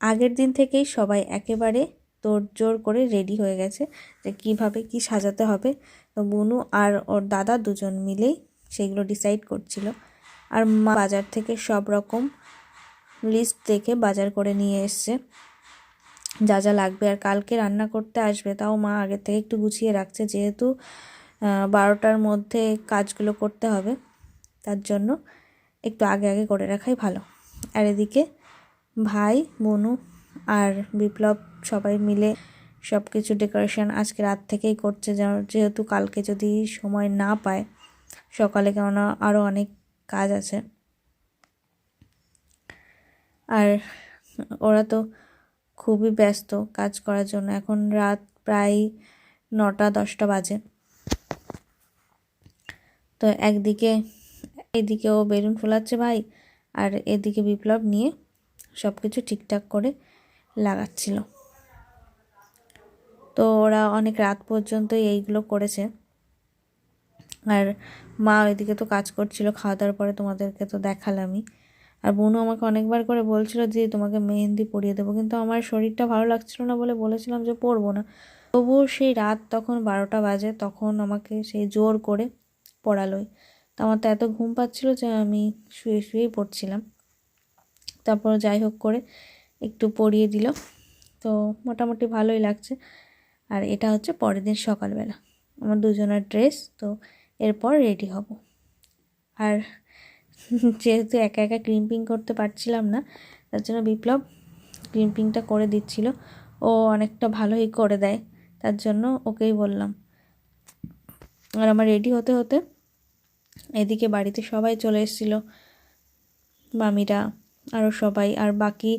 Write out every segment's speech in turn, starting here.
আগের দিন থেকেই সবাই একেবারে তোড়জোড় করে রেডি হয়ে গেছে যে কীভাবে কি সাজাতে হবে। তো বুনু আর ওর দাদা দুজন মিলেই সেগুলো ডিসাইড করছিল। আর মা বাজার থেকে সব রকম লিস্ট দেখে বাজার করে নিয়ে এসছে। যা যা লাগবে আর কালকে রান্না করতে আসবে তাও মা আগের থেকে একটু গুছিয়ে রাখছে যেহেতু বারোটার মধ্যে কাজগুলো করতে হবে। তার জন্য একটু আগে আগে করে রাখাই ভালো। আর এদিকে ভাই বনু আর বিপ্লব সবাই মিলে সব কিছু ডেকোরেশন আজকে রাত থেকেই করছে যেহেতু কালকে যদি সময় না পায়, সকালে কেননা আরও অনেক কাজ আছে। আর ওরা তো খুবই ব্যস্ত কাজ করার জন্য। এখন রাত প্রায় নটা, দশটা বাজে। তো একদিকে এদিকে ও বেলুন ফোলাচ্ছে ভাই, আর এদিকে বিপ্লব নিয়ে সব কিছু ঠিকঠাক করে লাগাচ্ছিল। তো ওরা অনেক রাত পর্যন্তই এইগুলো করেছে। আর মা ওইদিকে তো কাজ করছিল খাওয়া দাওয়ার পরে তোমাদেরকে তো দেখালামই। আর বোনও আমাকে অনেকবার করে বলছিল যে, তোমাকে মেহেন্দি পরিয়ে দেবো। কিন্তু আমার শরীরটা ভালো লাগছিল না বলে বলেছিলাম যে, পরবো না। তবুও সেই রাত তখন বারোটা বাজে, তখন আমাকে সেই জোর করে পড়ালোই। তো আমার তো এত ঘুম পাচ্ছিল যে আমি শুয়ে শুয়েই পড়ছিলাম। তারপর যাই হোক করে একটু পরিয়ে দিল তো মোটামুটি ভালোই লাগছে। আর এটা হচ্ছে পরের দিন সকালবেলা। আমার দুজনের ড্রেস, তো এরপর রেডি হব। আর যেহেতু একা একা ক্রিম্পিং করতে পারছিলাম না, তার জন্য বিপ্লব ক্রিম্পিংটা করে দিচ্ছিল। ও অনেকটা ভালোই করে দেয়, তার জন্য ওকেই বললাম। আর আমার রেডি হতে হতে এদিকে বাড়িতে সবাই চলে এসেছিল। মামিরা আরও সবাই, আর বাকি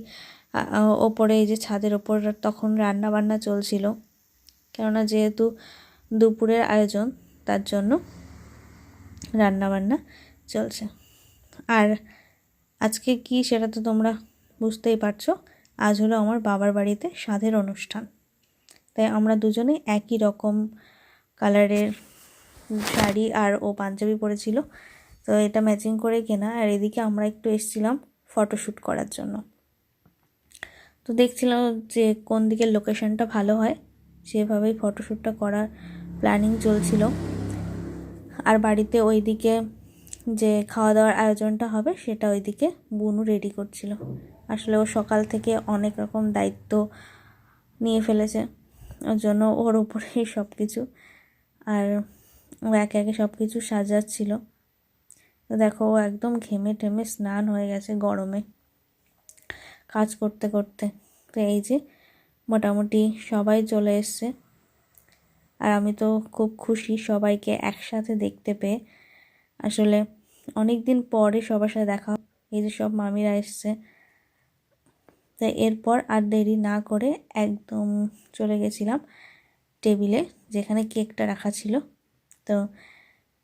ওপরে এই যে ছাদের ওপর তখন রান্না বান্না চলছিল। কেননা যেহেতু দুপুরের আয়োজন, তার জন্য রান্না বান্না চলছে। আর আজকে কি সেটা তো তোমরা বুঝতেই পারছ, আজ হলো আমার বাবার বাড়িতে স্বাদের অনুষ্ঠান। তাই আমরা দুজনে একই রকম কালারের শাড়ি আর ও পাঞ্জাবি পরেছিল, তো এটা ম্যাচিং করে কেনা। আর এদিকে আমরা একটু এসছিলাম ফটোশ্যুট করার জন্য। তো দেখছিলাম যে কোন দিকের লোকেশনটা ভালো হয় সেভাবেই ফটোশ্যুটটা করার প্ল্যানিং চলছিল। আর বাড়িতে ওইদিকে যে খাওয়া দাওয়ার আয়োজনটা হবে, সেটা ওইদিকে বুনু রেডি করছিল। আসলে ও সকাল থেকে অনেক রকম দায়িত্ব নিয়ে ফেলেছে, ওর জন্য ওর উপরেই সব কিছু আর ও একে একে সব কিছু সাজাচ্ছিল। তো দেখো, ও একদম ঘেমে টেমে স্নান হয়ে গেছে গরমে। কাজ করতে করতে। তো এই যে, মোটামুটি সবাই চলে এসছে। আর আমি তো খুব খুশি সবাইকে একসাথে দেখতে পেয়ে। আসলে অনেক দিন পরে সবার সাথে দেখা এই যে সব মামিরা এসছে। তাই এরপর আর দেরি না করে একদম চলে গেছিলাম টেবিলে, যেখানে কেকটা রাখা ছিল। তো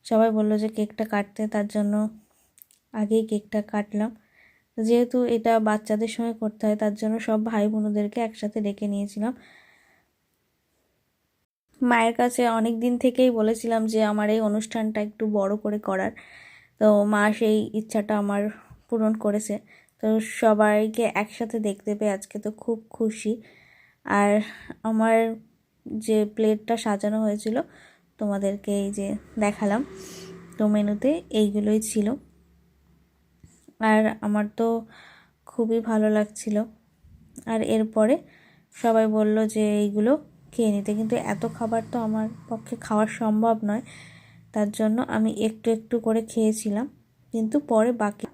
সবাই বলল যে কেকটা কাটতে, তার জন্য আগেই কেকটা কাটলাম। যেহেতু এটা বাচ্চাদের সঙ্গে করতে হয়, তার জন্য সব ভাই বোনদেরকে একসাথে ডেকে নিয়েছিলাম। মায়ের কাছে অনেক দিন থেকেই বলেছিলাম যে আমার এই অনুষ্ঠানটা একটু বড় করে করার। তো মা সেই ইচ্ছাটা আমার পূরণ করেছে। তো সবাইকে একসাথে দেখতে পেয়ে আজকে তো খুব খুশি। আর আমার যে প্লেটটা সাজানো হয়েছিল তোমাদেরকে এই যে দেখালাম। তো মেনুতে এইগুলোই ছিল। আর আমার তো খুবই ভালো লাগছিল। আর এরপরে সবাই বলল যে এইগুলো খেয়ে নিতে। কিন্তু এত খাবার তো আমার পক্ষে খাওয়া সম্ভব নয়। তার জন্য আমি একটু একটু করে খেয়েছিলাম। কিন্তু পরে বাকি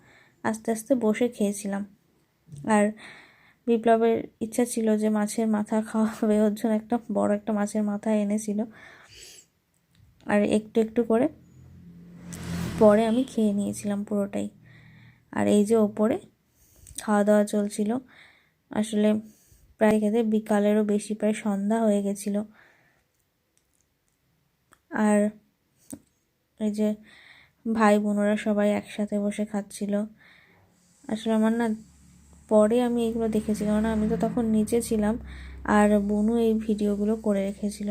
আস্তে আস্তে বসে খেয়েছিলাম। আর বিপ্লবের ইচ্ছা ছিল যে মাছের মাথা খাওয়া হবে ওর জন্য একটা বড় একটা মাছের মাথা এনেছিল। আর একটু একটু করে পরে আমি খেয়ে নিয়েছিলাম পুরোটাই। আর এই যে ওপরে খাওয়া দাওয়া চলছিল। আসলে প্রায় খেতে বিকালেরও বেশি, প্রায় সন্ধ্যা হয়ে গেছিল। আর এই যে ভাই বোনরা সবাই একসাথে বসে খাচ্ছিল। আসলে আমার না পরে আমি এইগুলো দেখেছি, কেননা আমি তো তখন নিচে ছিলাম। আর বোনু এই ভিডিওগুলো করে রেখেছিল।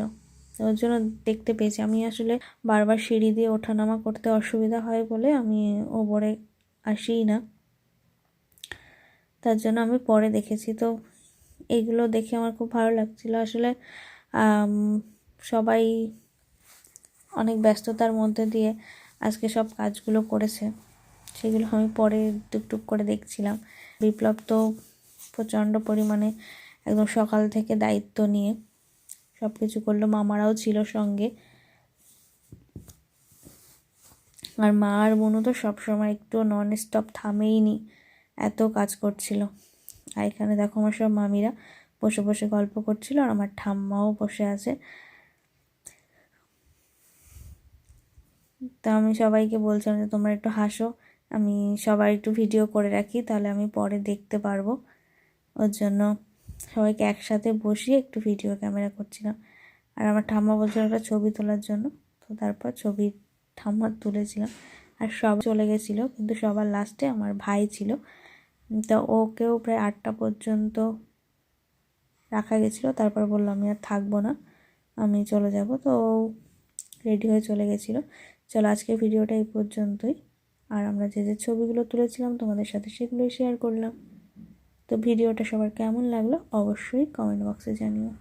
ওর জন্য দেখতে পেয়েছি। আমি আসলে বারবার সিঁড়ি দিয়ে ওঠানামা করতে অসুবিধা হয় বলে আমি ওপরে আসিই না। তার জন্য আমি পরে দেখেছি। তো এইগুলো দেখে আমার খুব ভালো লাগছিল। আসলে সবাই অনেক ব্যস্ততার মধ্যে দিয়ে আজকে সব কাজগুলো করেছে। সেগুলো আমি পরে টুকটুক করে দেখছিলাম। বিপ্লব তো প্রচণ্ড পরিমাণে একদম সকাল থেকে দায়িত্ব নিয়ে সব কিছু করল, মামারাও ছিল সঙ্গে। আর মা আর বোনও তো সবসময় একটু নন স্টপ থামেইনি এত কাজ করছিল। আর এখানে দেখো আমার সব মামিরা বসে বসে গল্প করছিল আর আমার ঠাম্মাও বসে আছে। তা আমি সবাইকে বলছিলাম যে, তোমরা একটু হাসো, আমি সবার একটু ভিডিও করে রাখি, তাহলে আমি পরে দেখতে পারব। ওর জন্য সবাইকে একসাথে বসিয়ে একটু ভিডিও ক্যামেরা করছিলাম। আর আমার ঠাম্মা বলছিল একটা ছবি তোলার জন্য। তো তারপর ছবি ঠাম্মার তুলেছিলাম। আর সব চলে গেছিল, কিন্তু সবার লাস্টে আমার ভাই ছিল। তা ওকেও প্রায় আটটা পর্যন্ত রাখা গেছিল। তারপর বলল, আমি আর থাকব না, আমি চলে যাব। তো রেডি হয়ে চলে গেছিল। চলো আজকে ভিডিওটা এই পর্যন্তই। আর আমরা যে যে ছবিগুলো তুলেছিলাম, তোমাদের সাথে সেগুলোই শেয়ার করলাম। তো ভিডিওটা সবার কেমন লাগল অবশ্যই কমেন্ট বক্সে জানিও।